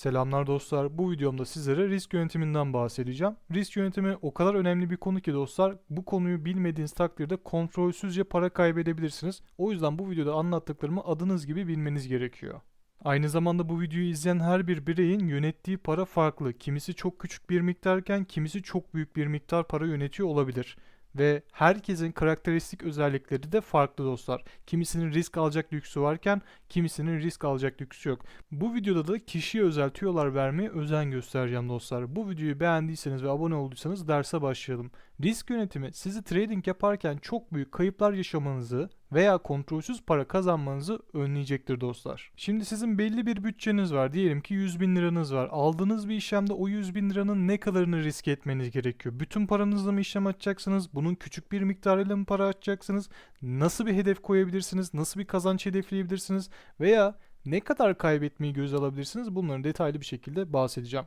Selamlar dostlar. Bu videomda sizlere risk yönetiminden bahsedeceğim. Risk yönetimi o kadar önemli bir konu ki dostlar. Bu konuyu bilmediğiniz takdirde kontrolsüzce para kaybedebilirsiniz. O yüzden bu videoda anlattıklarımı adınız gibi bilmeniz gerekiyor. Aynı zamanda bu videoyu izleyen her bir bireyin yönettiği para farklı. Kimisi çok küçük bir miktarken kimisi çok büyük bir miktar para yönetiyor olabilir. Ve herkesin karakteristik özellikleri de farklı dostlar. Kimisinin risk alacak lüksü varken kimisinin risk alacak lüksü yok. Bu videoda da kişiye özel tüyolar vermeye özen göstereceğim dostlar. Bu videoyu beğendiyseniz ve abone olduysanız derse başlayalım. Risk yönetimi sizi trading yaparken çok büyük kayıplar yaşamanızı veya kontrolsüz para kazanmanızı önleyecektir dostlar. Şimdi sizin belli bir bütçeniz var. Diyelim ki 100 bin liranız var. Aldığınız bir işlemde o 100 bin liranın ne kadarını risk etmeniz gerekiyor? Bütün paranızla mı işlem açacaksınız? Bunun küçük bir miktarıyla mı para açacaksınız? Nasıl bir hedef koyabilirsiniz? Nasıl bir kazanç hedefleyebilirsiniz? Veya ne kadar kaybetmeyi göze alabilirsiniz? Bunların detaylı bir şekilde bahsedeceğim.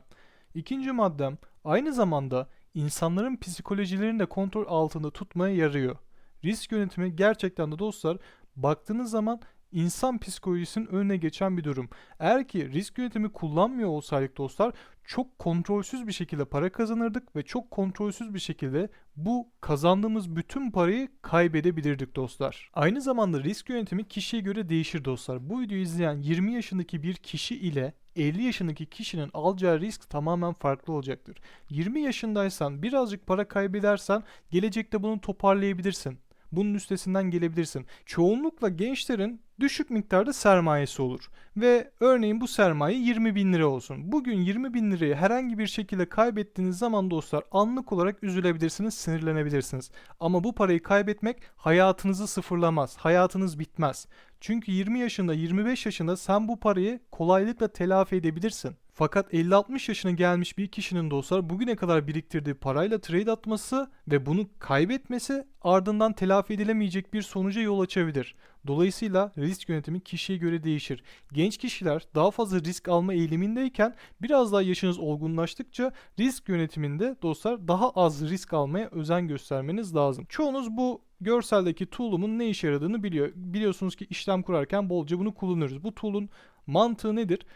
İkinci maddem aynı zamanda insanların psikolojilerini de kontrol altında tutmaya yarıyor. Risk yönetimi gerçekten de dostlar baktığınız zaman insan psikolojisinin önüne geçen bir durum. Eğer ki risk yönetimi kullanmıyor olsaydık dostlar çok kontrolsüz bir şekilde para kazanırdık ve çok kontrolsüz bir şekilde bu kazandığımız bütün parayı kaybedebilirdik dostlar. Aynı zamanda risk yönetimi kişiye göre değişir dostlar. Bu videoyu izleyen 20 yaşındaki bir kişi ile 50 yaşındaki kişinin alacağı risk tamamen farklı olacaktır. 20 yaşındaysan birazcık para kaybedersen gelecekte bunu toparlayabilirsin. Bunun üstesinden gelebilirsin. Çoğunlukla gençlerin düşük miktarda sermayesi olur. Ve örneğin bu sermaye 20 bin lira olsun. Bugün 20 bin lirayı herhangi bir şekilde kaybettiğiniz zaman dostlar anlık olarak üzülebilirsiniz, sinirlenebilirsiniz. Ama bu parayı kaybetmek hayatınızı sıfırlamaz. Hayatınız bitmez. Çünkü 20 yaşında, 25 yaşında sen bu parayı kolaylıkla telafi edebilirsin. Fakat 50-60 yaşına gelmiş bir kişinin dostlar bugüne kadar biriktirdiği parayla trade atması ve bunu kaybetmesi ardından telafi edilemeyecek bir sonuca yol açabilir. Dolayısıyla risk yönetimi kişiye göre değişir. Genç kişiler daha fazla risk alma eğilimindeyken biraz daha yaşınız olgunlaştıkça risk yönetiminde dostlar daha az risk almaya özen göstermeniz lazım. Çoğunuz bu görseldeki tool'umun ne işe yaradığını biliyor. Biliyorsunuz ki işlem kurarken bolca bunu kullanıyoruz. Bu tool'un mantığı nedir?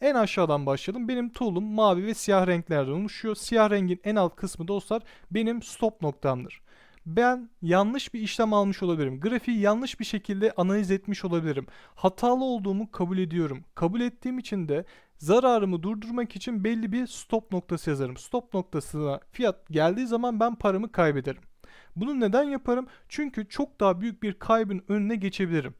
En aşağıdan başlayalım. Benim tool'um mavi ve siyah renklerden oluşuyor. Siyah rengin en alt kısmı dostlar benim stop noktamdır. Ben yanlış bir işlem almış olabilirim. Grafiği yanlış bir şekilde analiz etmiş olabilirim. Hatalı olduğumu kabul ediyorum. Kabul ettiğim için de zararımı durdurmak için belli bir stop noktası yazarım. Stop noktasına fiyat geldiği zaman ben paramı kaybederim. Bunu neden yaparım? Çünkü çok daha büyük bir kaybın önüne geçebilirim.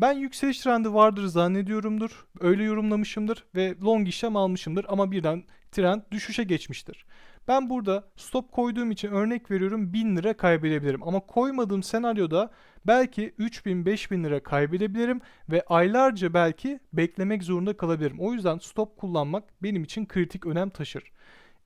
Ben yükseliş trendi vardır zannediyorumdur. Öyle yorumlamışımdır ve long işlem almışımdır ama birden trend düşüşe geçmiştir. Ben burada stop koyduğum için örnek veriyorum 1000 lira kaybedebilirim. Ama koymadığım senaryoda belki 3000 5000 lira kaybedebilirim ve aylarca belki beklemek zorunda kalabilirim. O yüzden stop kullanmak benim için kritik önem taşır.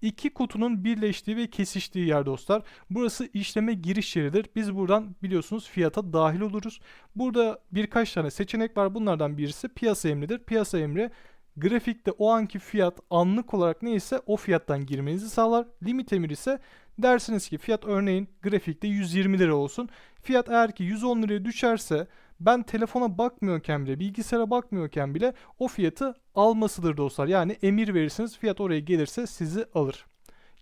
İki kutunun birleştiği ve kesiştiği yer dostlar. Burası işleme giriş yeridir. Biz buradan biliyorsunuz fiyata dahil oluruz. Burada birkaç tane seçenek var. Bunlardan birisi piyasa emridir. Piyasa emri grafikte o anki fiyat anlık olarak neyse o fiyattan girmenizi sağlar. Limit emir ise dersiniz ki fiyat örneğin grafikte 120 lira olsun. Fiyat eğer ki 110 liraya düşerse ben telefona bakmıyorken bile, bilgisayara bakmıyorken bile o fiyatı almasıdır dostlar. Yani emir verirsiniz, fiyat oraya gelirse sizi alır.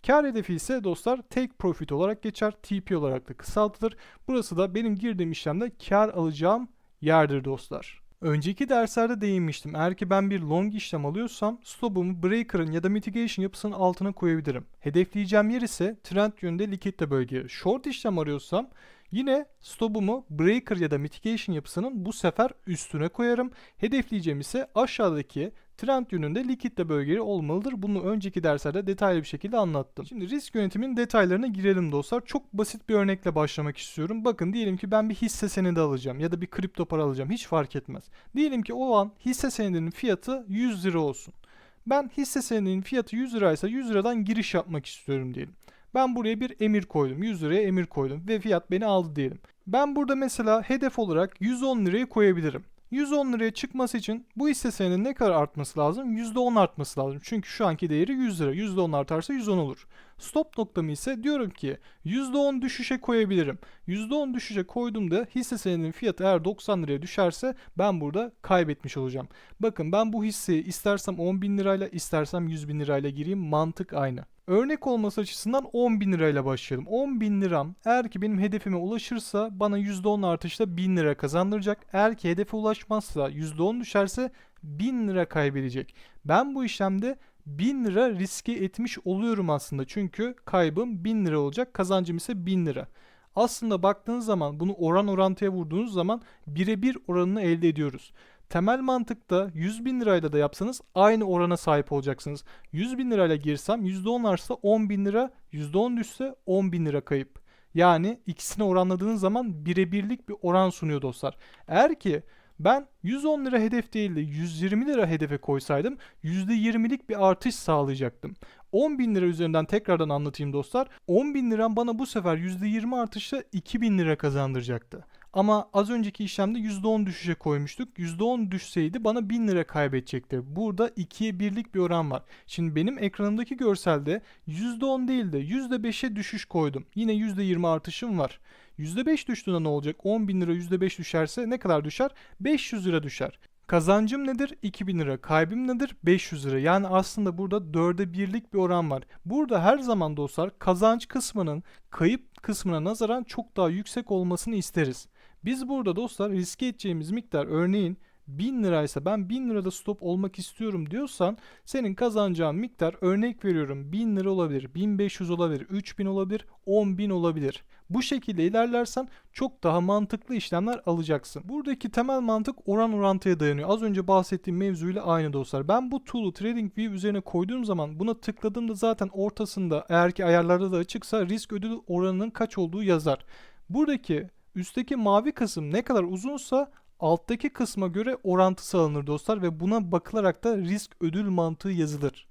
Kar hedefi ise dostlar take profit olarak geçer. TP olarak da kısaltılır. Burası da benim girdiğim işlemde kar alacağım yerdir dostlar. Önceki derslerde değinmiştim. Eğer ki ben bir long işlem alıyorsam stopumu breaker'ın ya da mitigation yapısının altına koyabilirim. Hedefleyeceğim yer ise trend yönünde likitte bölge. Short işlem arıyorsam Yine stopumu breaker ya da mitigation yapısının bu sefer üstüne koyarım. Hedefleyeceğim ise aşağıdaki trend yönünde likitte bölgeleri olmalıdır. Bunu önceki derslerde detaylı bir şekilde anlattım. Şimdi risk yönetiminin detaylarına girelim dostlar. Çok basit bir örnekle başlamak istiyorum. Bakın diyelim ki ben bir hisse senedi alacağım ya da bir kripto para alacağım. Hiç fark etmez. Diyelim ki o an hisse senedinin fiyatı 100 lira olsun. Ben hisse senedinin fiyatı 100 liraysa 100 liradan giriş yapmak istiyorum diyelim. Ben buraya bir emir koydum. 100 liraya emir koydum ve fiyat beni aldı diyelim. Ben burada mesela hedef olarak 110 lirayı koyabilirim. 110 liraya çıkması için bu hisse senedinin ne kadar artması lazım? %10 artması lazım. Çünkü şu anki değeri 100 lira. %10 artarsa 110 olur. Stop noktamı ise diyorum ki %10 düşüşe koyabilirim. %10 düşüşe koyduğumda hisse senedinin fiyatı eğer 90 liraya düşerse ben burada kaybetmiş olacağım. Bakın ben bu hisseyi istersem 10 bin lirayla istersem 100 bin lirayla gireyim mantık aynı. Örnek olması açısından 10 bin lirayla başlayalım. 10 bin liram eğer ki benim hedefime ulaşırsa bana %10 artışla 1000 lira kazandıracak. Eğer ki hedefe ulaşmazsa %10 düşerse 1000 lira kaybedecek. Ben bu işlemde 1000 lira riske etmiş oluyorum aslında. Çünkü kaybım 1000 lira olacak. Kazancım ise 1000 lira. Aslında baktığınız zaman bunu oran orantıya vurduğunuz zaman birebir oranını elde ediyoruz. Temel mantıkta 100 bin lirayla da yapsanız aynı orana sahip olacaksınız. 100 bin lirayla girsem %10 artsa 10 bin lira, %10 düşse 10 bin lira kayıp. Yani ikisini oranladığınız zaman birebirlik bir oran sunuyor dostlar. Eğer ki ben 110 lira hedef değil de 120 lira hedefe koysaydım %20'lik bir artış sağlayacaktım. 10 bin lira üzerinden tekrardan anlatayım dostlar. 10 bin liram bana bu sefer %20 artışla 2000 lira kazandıracaktı. Ama az önceki işlemde %10 düşüşe koymuştuk. %10 düşseydi bana 1000 lira kaybedecekti. Burada 2'ye 1'lik bir oran var. Şimdi benim ekranımdaki görselde %10 değil de %5'e düşüş koydum. Yine %20 artışım var. %5 düştüğünde ne olacak? 10 bin lira %5 düşerse ne kadar düşer? 500 lira düşer. Kazancım nedir? 2000 lira. Kaybım nedir? 500 lira. Yani aslında burada 4'e birlik bir oran var. Burada her zaman dostlar kazanç kısmının kayıp kısmına nazaran çok daha yüksek olmasını isteriz. Biz burada dostlar riske edeceğimiz miktar örneğin 1000 liraysa ben 1000 lirada stop olmak istiyorum diyorsan senin kazanacağın miktar örnek veriyorum 1000 lira olabilir, 1500 olabilir, 3000 olabilir, 10000 olabilir. Bu şekilde ilerlersen çok daha mantıklı işlemler alacaksın. Buradaki temel mantık oran orantıya dayanıyor. Az önce bahsettiğim mevzuyla aynı dostlar. Ben bu tool'u TradingView üzerine koyduğum zaman buna tıkladığımda zaten ortasında eğer ki ayarlarda da açıksa risk ödül oranının kaç olduğu yazar. Buradaki üstteki mavi kısım ne kadar uzunsa alttaki kısma göre orantısı alınır dostlar ve buna bakılarak da risk ödül mantığı yazılır.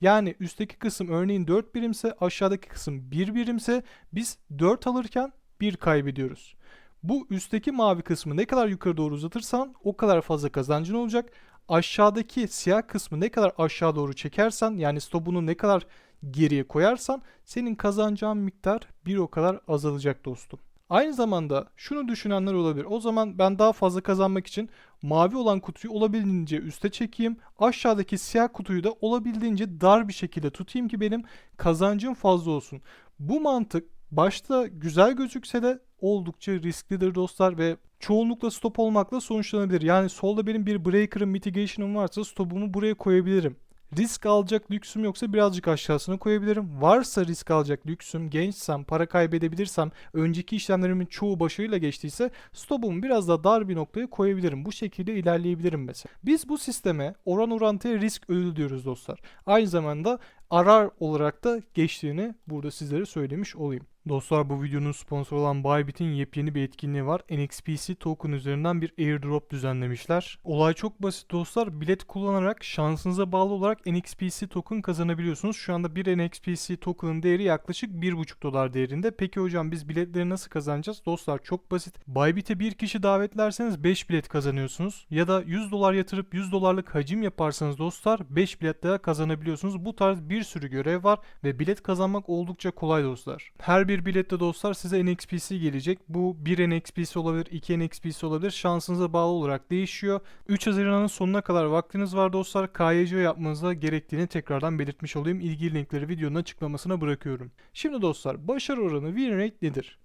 Yani üstteki kısım örneğin 4 birimse aşağıdaki kısım 1 birimse biz 4 alırken 1 kaybediyoruz. Bu üstteki mavi kısmı ne kadar yukarı doğru uzatırsan o kadar fazla kazancın olacak. Aşağıdaki siyah kısmı ne kadar aşağı doğru çekersen yani stopunu ne kadar geriye koyarsan senin kazanacağın miktar bir o kadar azalacak dostum. Aynı zamanda şunu düşünenler olabilir. O zaman ben daha fazla kazanmak için mavi olan kutuyu olabildiğince üste çekeyim. Aşağıdaki siyah kutuyu da olabildiğince dar bir şekilde tutayım ki benim kazancım fazla olsun. Bu mantık başta güzel gözükse de oldukça risklidir dostlar ve çoğunlukla stop olmakla sonuçlanabilir. Yani solda benim bir breaker'ım mitigation'ım varsa stopumu buraya koyabilirim. Risk alacak lüksüm yoksa birazcık aşağısına koyabilirim. Varsa risk alacak lüksüm, gençsem, para kaybedebilirsem, önceki işlemlerimin çoğu başarıyla geçtiyse stopumu biraz daha dar bir noktaya koyabilirim. Bu şekilde ilerleyebilirim mesela. Biz bu sisteme oran orantıya risk ödül diyoruz dostlar. Aynı zamanda arar olarak da geçtiğini burada sizlere söylemiş olayım. Dostlar bu videonun sponsoru olan Bybit'in yepyeni bir etkinliği var. NXPC token üzerinden bir airdrop düzenlemişler. Olay çok basit dostlar. Bilet kullanarak şansınıza bağlı olarak NXPC token kazanabiliyorsunuz. Şu anda bir NXPC token'ın değeri yaklaşık 1,5 dolar değerinde. Peki hocam biz biletleri nasıl kazanacağız? Dostlar çok basit. Bybit'e bir kişi davetlerseniz 5 bilet kazanıyorsunuz. Ya da 100 dolar yatırıp 100 dolarlık hacim yaparsanız dostlar 5 bilet daha kazanabiliyorsunuz. Bu tarz bir sürü görev var ve bilet kazanmak oldukça kolay dostlar. Her bir bilette dostlar size NXPC gelecek. Bu 1 NXPC olabilir, 2 NXPC olabilir. Şansınıza bağlı olarak değişiyor. 3 Haziran'ın sonuna kadar vaktiniz var dostlar. KYC yapmanıza gerektiğini tekrardan belirtmiş olayım. İlgili linkleri videonun açıklamasına bırakıyorum. Şimdi dostlar başarı oranı win rate nedir?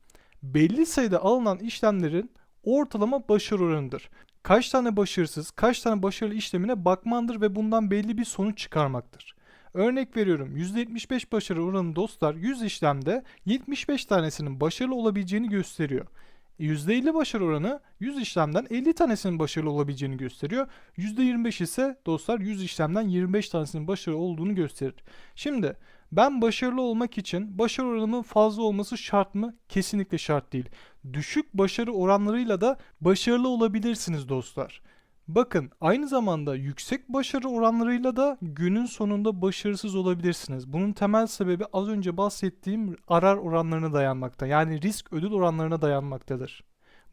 Belli sayıda alınan işlemlerin ortalama başarı oranıdır. Kaç tane başarısız, kaç tane başarılı işlemine bakmandır ve bundan belli bir sonuç çıkarmaktır. Örnek veriyorum %75 başarı oranı dostlar 100 işlemde 75 tanesinin başarılı olabileceğini gösteriyor. %50 başarı oranı 100 işlemden 50 tanesinin başarılı olabileceğini gösteriyor. %25 ise dostlar 100 işlemden 25 tanesinin başarılı olduğunu gösterir. Şimdi ben başarılı olmak için başarı oranımın fazla olması şart mı? Kesinlikle şart değil. Düşük başarı oranlarıyla da başarılı olabilirsiniz dostlar. Bakın aynı zamanda yüksek başarı oranlarıyla da günün sonunda başarısız olabilirsiniz. Bunun temel sebebi az önce bahsettiğim arar oranlarına dayanmakta. Yani risk ödül oranlarına dayanmaktadır.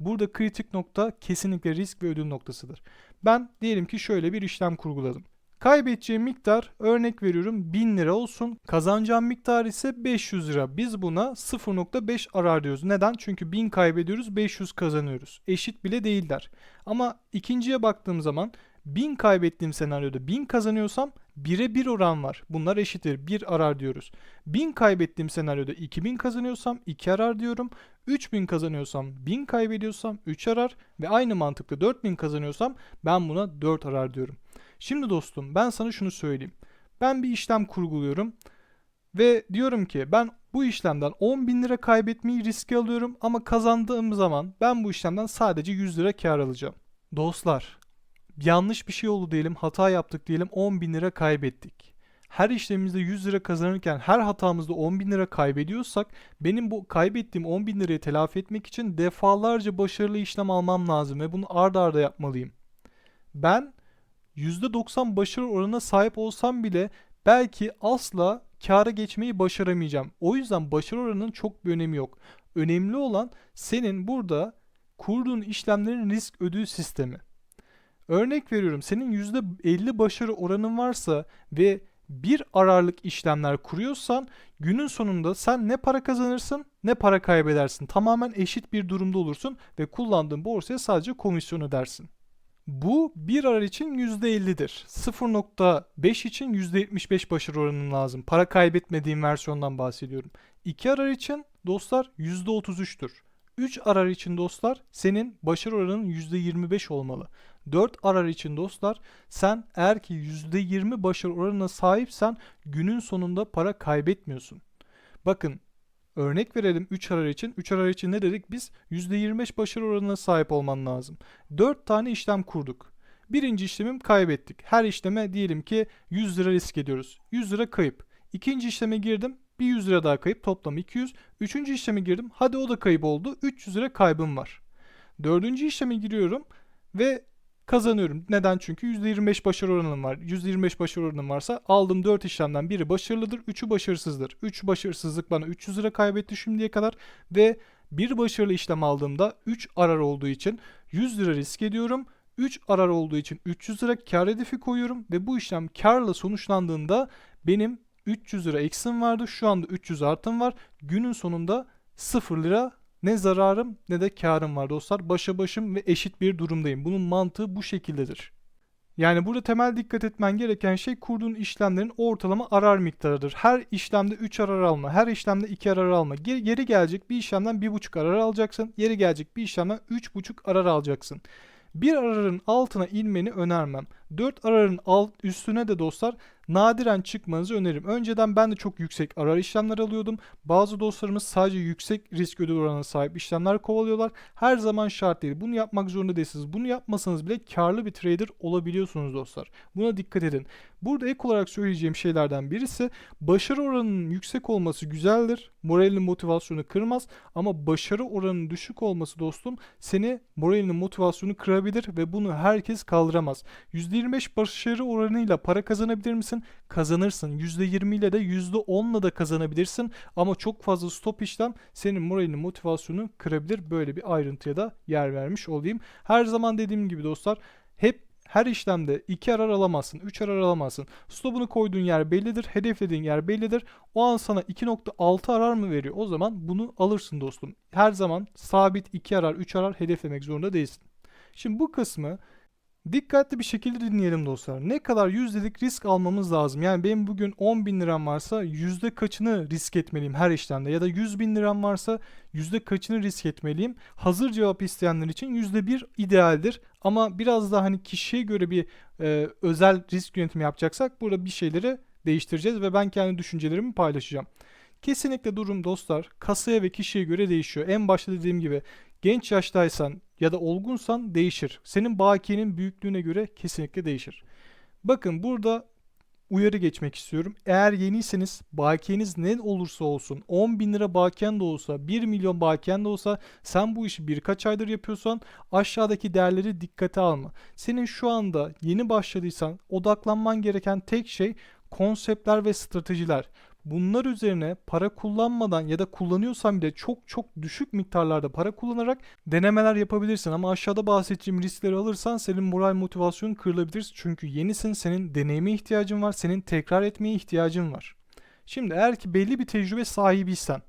Burada kritik nokta kesinlikle risk ve ödül noktasıdır. Ben diyelim ki şöyle bir işlem kurguladım. Kaybedeceğim miktar örnek veriyorum 1000 lira olsun. Kazanacağım miktar ise 500 lira. Biz buna 0.5 arar diyoruz. Neden? Çünkü 1000 kaybediyoruz 500 kazanıyoruz. Eşit bile değiller. Ama ikinciye baktığım zaman 1000 kaybettiğim senaryoda 1000 kazanıyorsam 1'e 1 oran var. Bunlar eşittir. 1 arar diyoruz. 1000 kaybettiğim senaryoda 2000 kazanıyorsam 2 arar diyorum. 3000 kazanıyorsam 1000 kaybediyorsam 3 arar ve aynı mantıkla 4000 kazanıyorsam ben buna 4 arar diyorum. Şimdi dostum ben sana şunu söyleyeyim. Ben bir işlem kurguluyorum ve diyorum ki ben bu işlemden 10 bin lira kaybetmeyi riske alıyorum ama kazandığım zaman ben bu işlemden sadece 100 lira kar alacağım. Dostlar yanlış bir şey oldu diyelim hata yaptık diyelim 10 bin lira kaybettik. Her işlemimizde 100 lira kazanırken her hatamızda 10 bin lira kaybediyorsak benim bu kaybettiğim 10 bin lirayı telafi etmek için defalarca başarılı işlem almam lazım ve bunu ard arda yapmalıyım. Ben %90 başarı oranına sahip olsam bile belki asla kâra geçmeyi başaramayacağım. O yüzden başarı oranının çok bir önemi yok. Önemli olan senin burada kurduğun işlemlerin risk ödül sistemi. Örnek veriyorum senin %50 başarı oranın varsa ve bir ararlık işlemler kuruyorsan günün sonunda sen ne para kazanırsın ne para kaybedersin. Tamamen eşit bir durumda olursun ve kullandığın borsaya sadece komisyon ödersin. Bu bir arar için %50'dir. 0.5 için %75 başarı oranın lazım. Para kaybetmediğim versiyondan bahsediyorum. 2 arar için dostlar %33'tür. 3 arar için dostlar senin başarı oranın %25 olmalı. 4 arar için dostlar sen eğer ki %20 başarı oranına sahipsen günün sonunda para kaybetmiyorsun. Bakın Örnek verelim 3 arar için. 3 arar için ne dedik biz? %25 başarı oranına sahip olman lazım. 4 tane işlem kurduk. Birinci işlemim kaybettik. Her işleme diyelim ki 100 lira risk ediyoruz. 100 lira kayıp. İkinci işleme girdim. Bir 100 lira daha kayıp. Toplam 200. Üçüncü işleme girdim. Hadi o da kayıp oldu. 300 lira kaybım var. Dördüncü işleme giriyorum ve kazanıyorum. Neden? Çünkü %25 başarı oranım var. %25 başarı oranım varsa aldığım 4 işlemden biri başarılıdır, 3'ü başarısızdır. 3 başarısızlık bana 300 lira kaybetti şimdiye kadar ve bir başarılı işlem aldığımda 3 arar olduğu için 100 lira risk ediyorum. 3 arar olduğu için 300 lira kar hedefi koyuyorum ve bu işlem karla sonuçlandığında benim 300 lira eksim vardı. Şu anda 300 artım var. Günün sonunda 0 lira ne zararım ne de karım var dostlar. Başa başım ve eşit bir durumdayım. Bunun mantığı bu şekildedir. Yani burada temel dikkat etmen gereken şey kurduğun işlemlerin ortalama arar miktarıdır. Her işlemde 3 arar alma, her işlemde 2 arar alma. Geri, geri gelecek bir işlemden 1,5 arar alacaksın. Yeri gelecek bir işlemden 3,5 arar alacaksın. Bir ararın altına inmeni önermem. 4 ararın alt üstüne de dostlar nadiren çıkmanızı öneririm. Önceden ben de çok yüksek arar işlemler alıyordum. Bazı dostlarımız sadece yüksek risk ödül oranına sahip işlemler kovalıyorlar. Her zaman şart değil. Bunu yapmak zorunda değilsiniz. Bunu yapmasanız bile karlı bir trader olabiliyorsunuz dostlar. Buna dikkat edin. Burada ek olarak söyleyeceğim şeylerden birisi başarı oranının yüksek olması güzeldir. Moralini motivasyonu kırmaz ama başarı oranının düşük olması dostum seni moralini motivasyonu kırabilir ve bunu herkes kaldıramaz. %25 başarı oranıyla para kazanabilir misin? Kazanırsın. %20 ile de %10 ile de kazanabilirsin ama çok fazla stop işlem senin moralini motivasyonu kırabilir. Böyle bir ayrıntıya da yer vermiş olayım. Her zaman dediğim gibi dostlar hep her işlemde 2 arar alamazsın, 3 arar alamazsın. Stopunu koyduğun yer bellidir, hedeflediğin yer bellidir. O an sana 2.6 arar mı veriyor? O zaman bunu alırsın dostum. Her zaman sabit 2 arar, 3 arar hedeflemek zorunda değilsin. Şimdi bu kısmı Dikkatli bir şekilde dinleyelim dostlar. Ne kadar yüzdelik risk almamız lazım? Yani benim bugün 10 bin liram varsa yüzde kaçını risk etmeliyim her işlemde? Ya da 100 bin liram varsa yüzde kaçını risk etmeliyim? Hazır cevap isteyenler için yüzde bir idealdir. Ama biraz daha hani kişiye göre bir e, özel risk yönetimi yapacaksak burada bir şeyleri değiştireceğiz ve ben kendi düşüncelerimi paylaşacağım. Kesinlikle durum dostlar kasaya ve kişiye göre değişiyor. En başta dediğim gibi genç yaştaysan ya da olgunsan değişir. Senin bakiyenin büyüklüğüne göre kesinlikle değişir. Bakın burada uyarı geçmek istiyorum. Eğer yeniyseniz bakiyeniz ne olursa olsun 10 bin lira bakiyen de olsa 1 milyon bakiyen de olsa sen bu işi birkaç aydır yapıyorsan aşağıdaki değerleri dikkate alma. Senin şu anda yeni başladıysan odaklanman gereken tek şey konseptler ve stratejiler. Bunlar üzerine para kullanmadan ya da kullanıyorsan bile çok çok düşük miktarlarda para kullanarak denemeler yapabilirsin. Ama aşağıda bahsedeceğim riskleri alırsan senin moral motivasyonun kırılabilir. Çünkü yenisin, senin deneyime ihtiyacın var, senin tekrar etmeye ihtiyacın var. Şimdi eğer ki belli bir tecrübe sahibiysen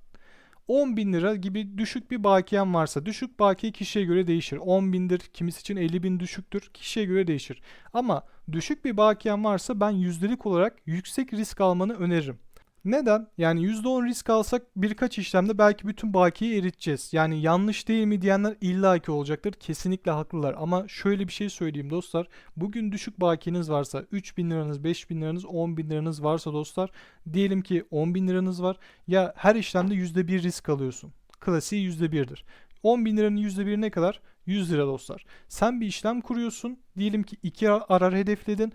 10 bin lira gibi düşük bir bakiyen varsa düşük bakiye kişiye göre değişir. 10 bindir kimisi için 50 bin düşüktür kişiye göre değişir. Ama düşük bir bakiyen varsa ben yüzdelik olarak yüksek risk almanı öneririm. Neden? Yani %10 risk alsak birkaç işlemde belki bütün bakiyeyi eriteceğiz. Yani yanlış değil mi diyenler illaki olacaktır. Kesinlikle haklılar. Ama şöyle bir şey söyleyeyim dostlar. Bugün düşük bakiyeniz varsa 3 bin liranız, 5 bin liranız, 10 bin liranız varsa dostlar. Diyelim ki 10 bin liranız var. Ya her işlemde %1 risk alıyorsun. Klasiği %1'dir. 10 bin liranın %1 ne kadar? 100 lira dostlar. Sen bir işlem kuruyorsun. Diyelim ki 2 arar hedefledin.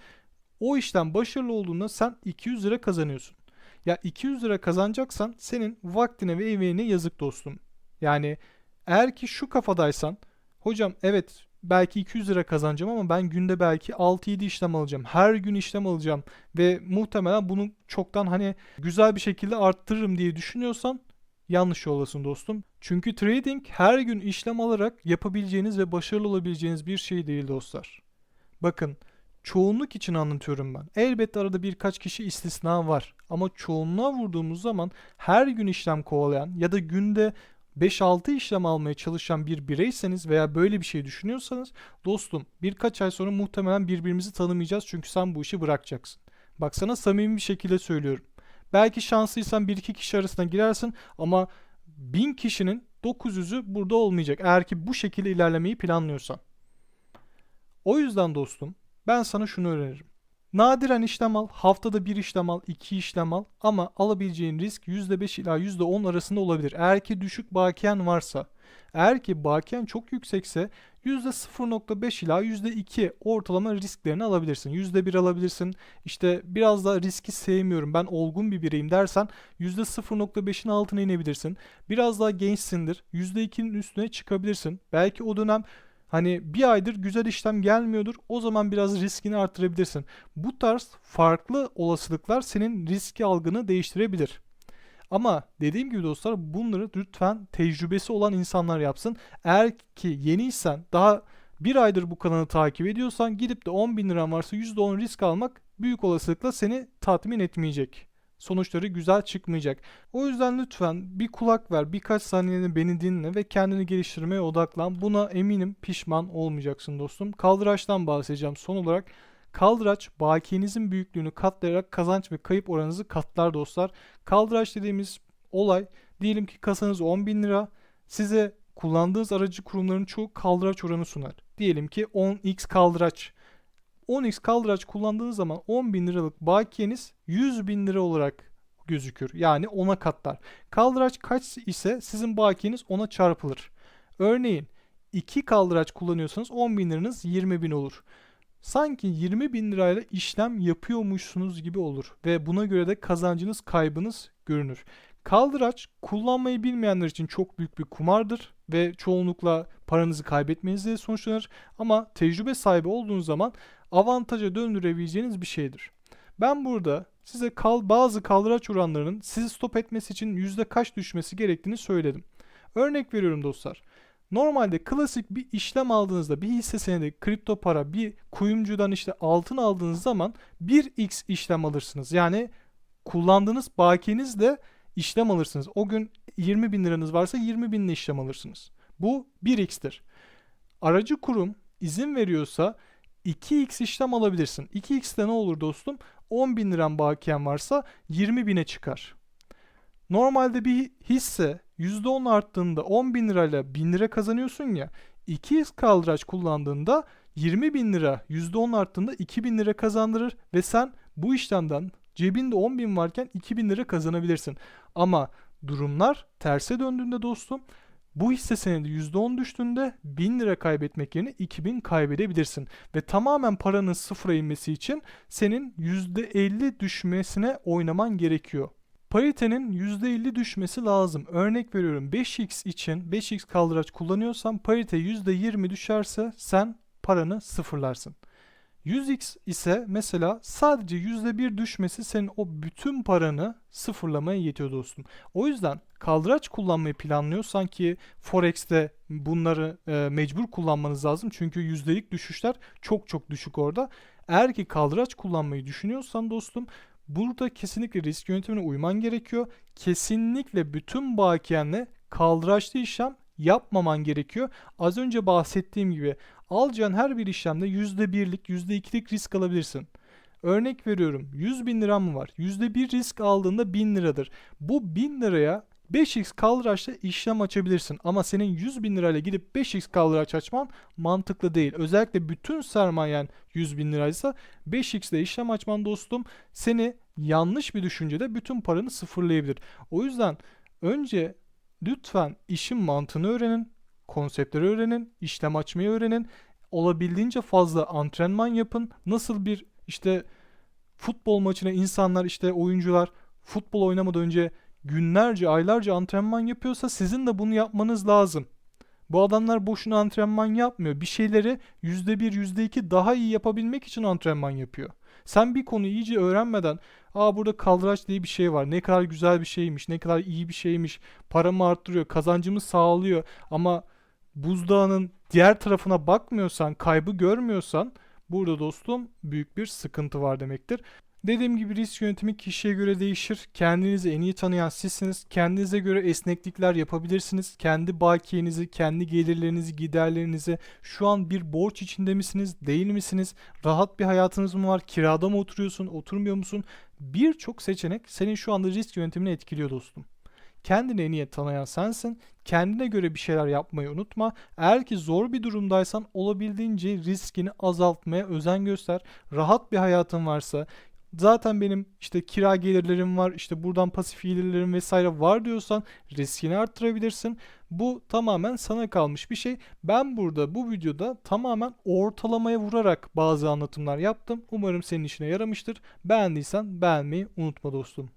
O işlem başarılı olduğunda sen 200 lira kazanıyorsun. Ya 200 lira kazanacaksan senin vaktine ve emeğine yazık dostum. Yani eğer ki şu kafadaysan hocam evet belki 200 lira kazanacağım ama ben günde belki 6-7 işlem alacağım. Her gün işlem alacağım ve muhtemelen bunu çoktan hani güzel bir şekilde arttırırım diye düşünüyorsan yanlış yoldasın dostum. Çünkü trading her gün işlem alarak yapabileceğiniz ve başarılı olabileceğiniz bir şey değil dostlar. Bakın çoğunluk için anlatıyorum ben. Elbette arada birkaç kişi istisna var. Ama çoğunluğa vurduğumuz zaman her gün işlem kovalayan ya da günde 5-6 işlem almaya çalışan bir bireyseniz veya böyle bir şey düşünüyorsanız dostum birkaç ay sonra muhtemelen birbirimizi tanımayacağız çünkü sen bu işi bırakacaksın. Bak sana samimi bir şekilde söylüyorum. Belki şanslıysan 1-2 kişi arasına girersin ama 1000 kişinin 900'ü burada olmayacak eğer ki bu şekilde ilerlemeyi planlıyorsan. O yüzden dostum ben sana şunu öneririm. Nadiren işlem al, haftada bir işlem al, iki işlem al ama alabileceğin risk %5 ila %10 arasında olabilir. Eğer ki düşük bakiyen varsa, eğer ki bakiyen çok yüksekse %0.5 ila %2 ortalama risklerini alabilirsin. %1 alabilirsin. İşte biraz da riski sevmiyorum ben olgun bir bireyim dersen %0.5'in altına inebilirsin. Biraz daha gençsindir %2'nin üstüne çıkabilirsin. Belki o dönem Hani bir aydır güzel işlem gelmiyordur. O zaman biraz riskini arttırabilirsin. Bu tarz farklı olasılıklar senin riski algını değiştirebilir. Ama dediğim gibi dostlar bunları lütfen tecrübesi olan insanlar yapsın. Eğer ki yeniysen daha bir aydır bu kanalı takip ediyorsan gidip de 10 bin liran varsa %10 risk almak büyük olasılıkla seni tatmin etmeyecek sonuçları güzel çıkmayacak. O yüzden lütfen bir kulak ver, birkaç saniyeni beni dinle ve kendini geliştirmeye odaklan. Buna eminim pişman olmayacaksın dostum. Kaldıraçtan bahsedeceğim son olarak. Kaldıraç bakiyenizin büyüklüğünü katlayarak kazanç ve kayıp oranınızı katlar dostlar. Kaldıraç dediğimiz olay diyelim ki kasanız 10 bin lira size kullandığınız aracı kurumların çoğu kaldıraç oranı sunar. Diyelim ki 10x kaldıraç 10x kaldıraç kullandığınız zaman 10 bin liralık bakiyeniz 100 bin lira olarak gözükür. Yani 10'a katlar. Kaldıraç kaç ise sizin bakiyeniz 10'a çarpılır. Örneğin 2 kaldıraç kullanıyorsanız 10 bin liranız 20 bin olur. Sanki 20 bin lirayla işlem yapıyormuşsunuz gibi olur ve buna göre de kazancınız kaybınız görünür. Kaldıraç kullanmayı bilmeyenler için çok büyük bir kumardır ve çoğunlukla paranızı kaybetmenizle sonuçlanır. Ama tecrübe sahibi olduğunuz zaman avantaja döndürebileceğiniz bir şeydir. Ben burada size kal bazı kaldıraç oranlarının sizi stop etmesi için yüzde kaç düşmesi gerektiğini söyledim. Örnek veriyorum dostlar. Normalde klasik bir işlem aldığınızda bir hisse senedi, kripto para, bir kuyumcudan işte altın aldığınız zaman 1x işlem alırsınız. Yani kullandığınız bakiyenizle işlem alırsınız. O gün 20 bin liranız varsa 20 binle işlem alırsınız. Bu 1x'tir. Aracı kurum izin veriyorsa 2x işlem alabilirsin. 2x'te ne olur dostum? 10 bin liran bakiyen varsa 20 bine çıkar. Normalde bir hisse %10 arttığında 10 bin lirayla 1000 lira kazanıyorsun ya 2x kaldıraç kullandığında 20 bin lira %10 arttığında 2000 lira kazandırır ve sen bu işlemden cebinde 10 bin varken 2000 lira kazanabilirsin. Ama durumlar terse döndüğünde dostum bu hisse senedi %10 düştüğünde 1000 lira kaybetmek yerine 2000 kaybedebilirsin. Ve tamamen paranın sıfıra inmesi için senin %50 düşmesine oynaman gerekiyor. Paritenin %50 düşmesi lazım. Örnek veriyorum 5x için 5x kaldıraç kullanıyorsan parite %20 düşerse sen paranı sıfırlarsın. 100x ise mesela sadece %1 düşmesi senin o bütün paranı sıfırlamaya yetiyor dostum. O yüzden kaldıraç kullanmayı planlıyorsan ki Forex'te bunları e, mecbur kullanmanız lazım. Çünkü yüzdelik düşüşler çok çok düşük orada. Eğer ki kaldıraç kullanmayı düşünüyorsan dostum burada kesinlikle risk yönetimine uyman gerekiyor. Kesinlikle bütün bakiyenle kaldıraçlı işlem yapmaman gerekiyor. Az önce bahsettiğim gibi alacağın her bir işlemde %1'lik %2'lik risk alabilirsin. Örnek veriyorum 100 bin liram var? %1 risk aldığında 1000 liradır. Bu 1000 liraya 5x kaldıraçla işlem açabilirsin. Ama senin 100 bin lirayla gidip 5x kaldıraç açman mantıklı değil. Özellikle bütün sermayen 100 bin liraysa 5x ile işlem açman dostum seni yanlış bir düşüncede bütün paranı sıfırlayabilir. O yüzden önce lütfen işin mantığını öğrenin, konseptleri öğrenin, işlem açmayı öğrenin. Olabildiğince fazla antrenman yapın. Nasıl bir işte futbol maçına insanlar işte oyuncular futbol oynamadan önce günlerce, aylarca antrenman yapıyorsa sizin de bunu yapmanız lazım. Bu adamlar boşuna antrenman yapmıyor. Bir şeyleri %1, %2 daha iyi yapabilmek için antrenman yapıyor. Sen bir konuyu iyice öğrenmeden aa burada kaldıraç diye bir şey var. Ne kadar güzel bir şeymiş, ne kadar iyi bir şeymiş. Paramı arttırıyor, kazancımı sağlıyor ama buzdağının diğer tarafına bakmıyorsan, kaybı görmüyorsan burada dostum büyük bir sıkıntı var demektir. Dediğim gibi risk yönetimi kişiye göre değişir. Kendinizi en iyi tanıyan sizsiniz. Kendinize göre esneklikler yapabilirsiniz. Kendi bakiyenizi, kendi gelirlerinizi, giderlerinizi şu an bir borç içinde misiniz, değil misiniz? Rahat bir hayatınız mı var? Kirada mı oturuyorsun, oturmuyor musun? Birçok seçenek senin şu anda risk yönetimini etkiliyor dostum. Kendini en iyi tanıyan sensin. Kendine göre bir şeyler yapmayı unutma. Eğer ki zor bir durumdaysan olabildiğince riskini azaltmaya özen göster. Rahat bir hayatın varsa zaten benim işte kira gelirlerim var, işte buradan pasif gelirlerim vesaire var diyorsan riskini arttırabilirsin. Bu tamamen sana kalmış bir şey. Ben burada bu videoda tamamen ortalamaya vurarak bazı anlatımlar yaptım. Umarım senin işine yaramıştır. Beğendiysen beğenmeyi unutma dostum.